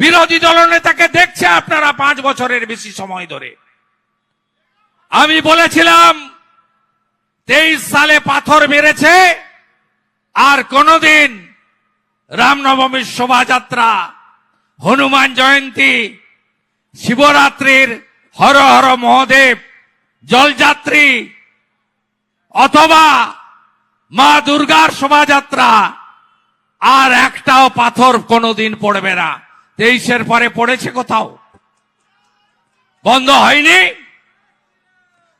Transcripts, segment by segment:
বিরোধী দলনেতাকে দেখছে আপনারা পাঁচ বছরের বেশি সময় ধরে। আমি বলেছিলাম, তেইশ সালে পাথর মেরেছে, আর কোনদিন রামনবমীর শোভাযাত্রা, হনুমান জয়ন্তী, শিবরাত্রির হর হর মহাদেব, জলযাত্রী, অথবা মা দুর্গার শোভাযাত্রা, আর একটাও পাথর কোনোদিন পড়বে না। তেইশের পরে পড়েছে কোথাও? বন্ধ হয়নি?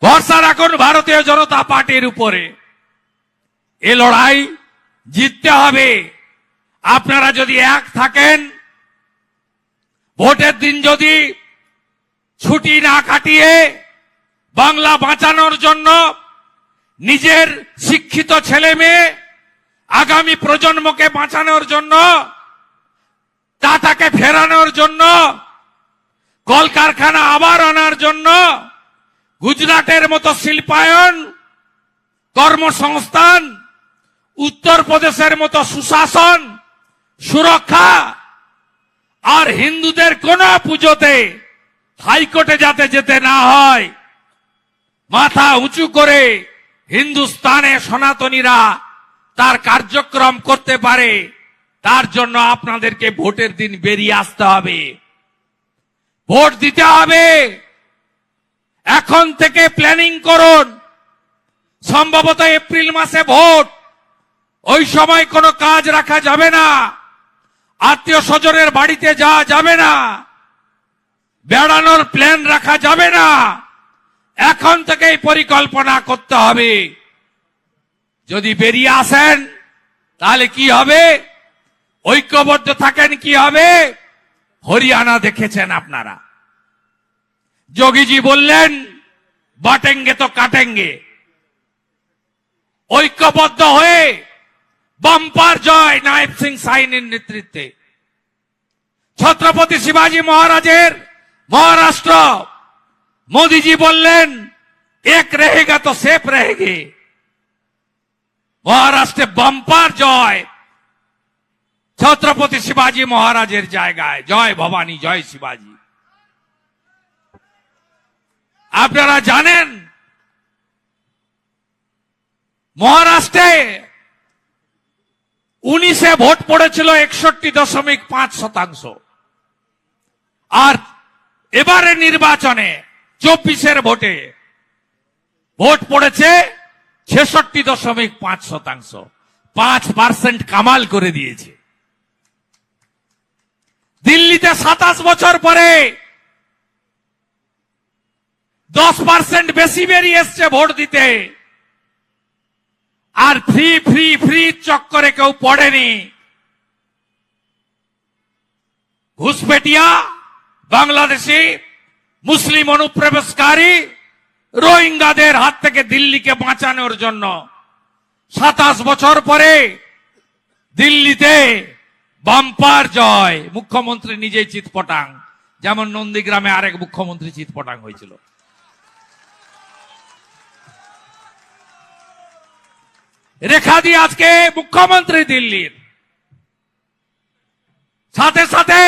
ভরসা রাখুন ভারতীয় জনতা পার্টির উপরে। এ লড়াই জিততে হবে। আপনারা যদি এক থাকেন, ভোটের দিন যদি ছুটি না কাটিয়ে বাংলা বাঁচানোর জন্য নিজের শিক্ষিত ছেলে মেয়ে আগামী প্রজন্মকে বাঁচানোর জন্য টাটাকে ফেরানোর জন্য, কলকারখানা আবার আনার জন্য, গুজরাটের মতো শিল্পায়ন, কর্মসংস্থান, উত্তরপ্রদেশের মতো সুশাসন, সুরক্ষা, আর হিন্দুদের কোন পুজোতে হাইকোর্টে যাতে যেতে না হয়। মাথা উঁচু করে হিন্দুস্তানে সনাতনীরা তার কার্যক্রম করতে পারে। তার জন্য আপনাদেরকে ভোটের দিন বেরিয়ে আসতে হবে। ভোট দিতে হবে। এখন থেকে প্ল্যানিং করুন। সম্ভবত এপ্রিল মাসে ভোট। ওই সময় কোনো কাজ রাখা যাবে না। আত্মীয় স্বজনের বাড়িতে যাওয়া যাবে না। বেড়ানোর প্ল্যান রাখা যাবে না। এখন থেকেই পরিকল্পনা করতে হবে। যদি বেরিয়ে আসেন, তাহলে কি হবে? ঐক্যবদ্ধ থাকেন কি হবে? হরিয়ানা দেখেছেন আপনারা। যোগীজি বললেন, বাটেঙ্গে তো কাটেঙ্গে। ঐক্যবদ্ধ হয়ে বাম্পার জয় নায়েব সিং সাইনের নেতৃত্বে। ছত্রপতি শিবাজী মহারাজের মহারাষ্ট্র। মোদীজি বললেন, এক রেহেগা তো সেফ রেহেগে। মহারাষ্ট্রে বাম্পার জয় ছত্রপতি শিবাজী মহারাজের জায়গায়। জয় ভবানী, জয় শিবাজী। আপনারা জানেন, মহারাষ্ট্রে উনিশে ভোট পড়েছিল একষট্টি দশমিক পাঁচ শতাংশ। আর এবারে নির্বাচনে চব্বিশের ভোটে ভোট পড়েছে ছেষট্টি দশমিক পাঁচ শতাংশ। পাঁচ পার্সেন্ট কামাল করে দিয়েছে। দিল্লিতে সাতাশ বছর পরে দশ পার্সেন্ট বেশি বেরিয়ে এসছে ভোট দিতে। আর ফ্রি ফ্রি ফ্রি চক্করে কেউ পড়েনি। ঘুষপেটিয়া, বাংলাদেশি, মুসলিম অনুপ্রবেশকারী, রোহিঙ্গাদের হাত থেকে দিল্লিকে বাঁচানোর জন্য সাতাশ বছর পরে দিল্লিতে বাম্পার জয়। মুখ্যমন্ত্রী নিজেই চিৎপটাং যেমন নন্দীগ্রামে আরেক মুখ্যমন্ত্রী চিৎপটাং হয়েছিল। রেখা দিয়ে আজকে মুখ্যমন্ত্রী দিল্লির। সাথে সাথে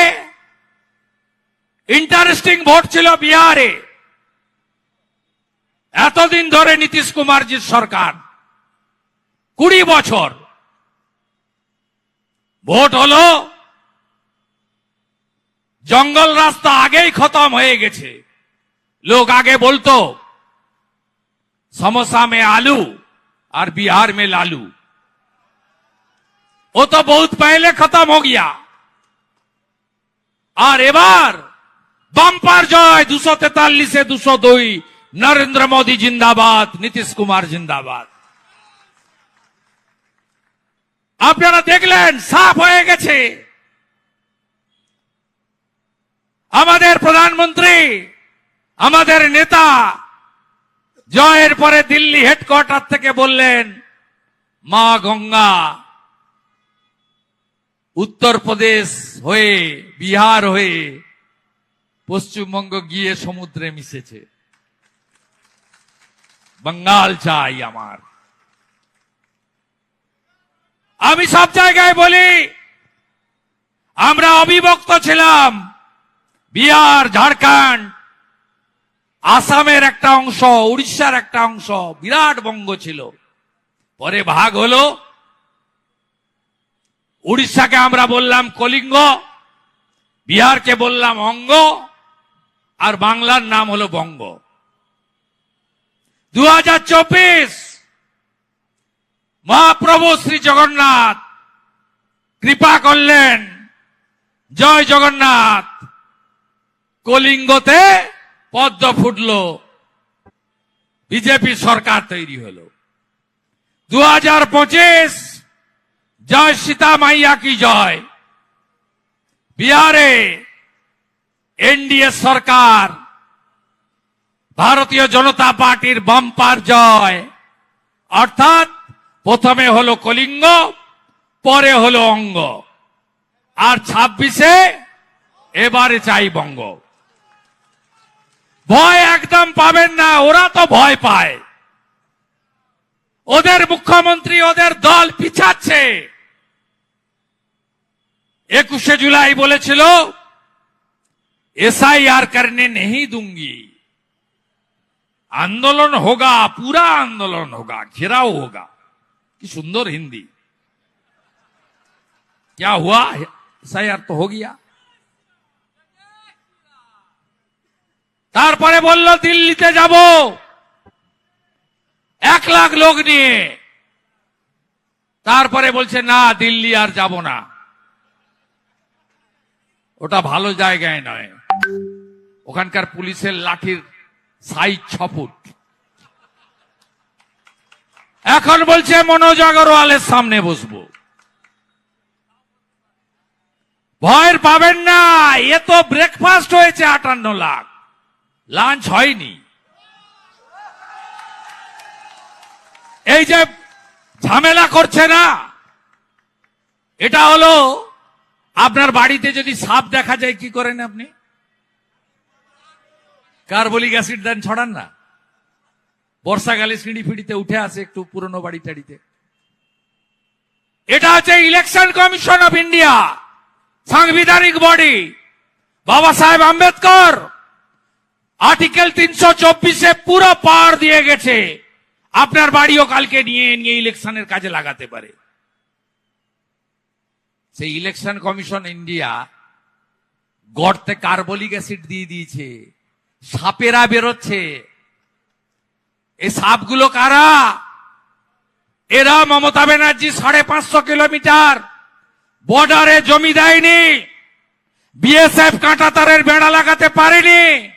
ইন্টারেস্টিং ভোট ছিল বিহারে। এতদিন ধরে নীতিশ কুমারজির সরকার। কুড়ি বছর ভোট হলো, জঙ্গল রাস্তা আগেই খতম হয়ে গেছে। লোক আগে বলতো সমস্যা মে আলু আর বিহার মে লালু। ও তো বহুত পহলে খতম হো গিয়া। আর এবার বাম্পার জয় দুশো তেতাল্লিশে দুশো দুই, নরেন্দ্র মোদী জিন্দাবাদ, নীতিশ কুমার জিন্দাবাদ। আপনারা দেখলেন, সাফ হয়ে গেছে। আমাদের প্রধানমন্ত্রী, আমাদের নেতা, জয়ের পরে দিল্লি হেডকোয়ার্টার থেকে বললেন, মা গঙ্গা, উত্তরপ্রদেশ হয়ে, বিহার হয়ে, পশ্চিমবঙ্গ গিয়ে সমুদ্রে মিশেছে। বাঙ্গাল চাই আমার। আমি সব জায়গায় বলি, আমরা অবিভক্ত ছিলাম বিহার, ঝাড়খণ্ড, আসামের একটা অংশ, উড়িষ্যার একটা অংশ, বিরাট বঙ্গ ছিল। পরে ভাগ হলো। উড়িষ্যাকে আমরা বললাম কলিঙ্গ, বিহারকে বললাম অঙ্গ, আর বাংলার নাম হলো বঙ্গ। দু হাজার চব্বিশ মহাপ্রভু শ্রী জগন্নাথ, কৃপা করলেন। জয় জগন্নাথ। কলিঙ্গতে পদ্ম ফুটল। বিজেপি সরকার তৈরি হলো। দু হাজার পঁচিশ, জয় সীতা মাইয়া কি জয়? বিহারে এনডিএ সরকার, ভারতীয় জনতা পার্টির বাম্পার জয়। অর্থাৎ প্রথমে হলো কলিঙ্গ, পরে হলো অঙ্গ। আর ছাব্বিশে এবারে চাই বঙ্গ। ভয় একদম পাবেন না, ওরা তো ভয় পায়। ওদের মুখ্যমন্ত্রী, ওদের দল পিছাচ্ছে। একুশে জুলাই বলেছিল এসআইআর কারণে নেই দুঙ্গি। আন্দোলন হোগা, পুরা আন্দোলন হোগা, ঘেরাও হোগা। कि सुंदर हिंदी क्या हुआ एसआईआर तो हो गया তারপরে বলল দিল্লিতে যাব এক লাখ লোক নিয়ে তারপরে বলছে না দিল্লি আর যাব না ওটা ভালো জায়গায় নয় ওখানকার পুলিশের লাঠির সাইজ ছ ফুট এখন বলছে মনোজ আগরওয়ালের সামনে বসবো। ভয়ের পাবেন না, এ তো ব্রেকফাস্ট হয়েছে আটান্ন লাখ। লাঞ্চ হয়নি। এই যে ঝামেলা করছে না, এটা হলো আপনার বাড়িতে যদি সাপ দেখা যায়, কি করেন আপনি? কার্বলিক অ্যাসিড দেন ছড়ান না? বর্ষাকালে সিঁড়ি ফিড়িতে উঠে আসে একটু পুরনো বাড়ি টাড়িতে এটা হচ্ছে ইলেকশন কমিশন অফ ইন্ডিয়া, সাংবিধানিক বডি। বাবা সাহেব আম্বেদকর, আর্টিকেল তিনশো চব্বিশে পুরো পাওয়ার দিয়ে গেছে। আপনার বাড়িও কালকে নিয়ে নিয়ে ইলেকশনের কাজে লাগাতে পারে। সেই ইলেকশন কমিশন ইন্ডিয়া গর্তে কার্বলিক অ্যাসিড দিয়ে দিয়েছে, সাপেরা বেরোচ্ছে। এই সাপগুলো কারা? এরা মমতা ব্যানার্জি সাড়ে পাঁচশো কিলোমিটার। বর্ডারে জমি দেয়নি। বিএসএফ কাঁটা তারের বেড়া লাগাতে পারেনি।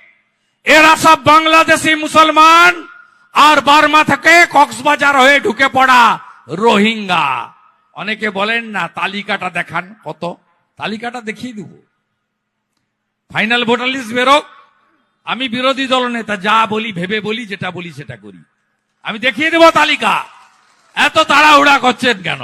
এরা সব বাংলাদেশি মুসলমান আর বার্মা থেকে কক্সবাজার হয়ে ঢুকে পড়া রোহিঙ্গা। অনেকে বলেন, না, তালিকাটা দেখান কত? তালিকাটা দেখিয়ে দিব। ফাইনাল ভোটার লিস্ট বেরোক। আমি বিরোধী দল নেতা, যা বলি, ভেবে বলি, যেটা বলি, সেটা করি। আমি দেখিয়ে দেব তালিকা। এত তাড়াহুড়া করছেন কেন?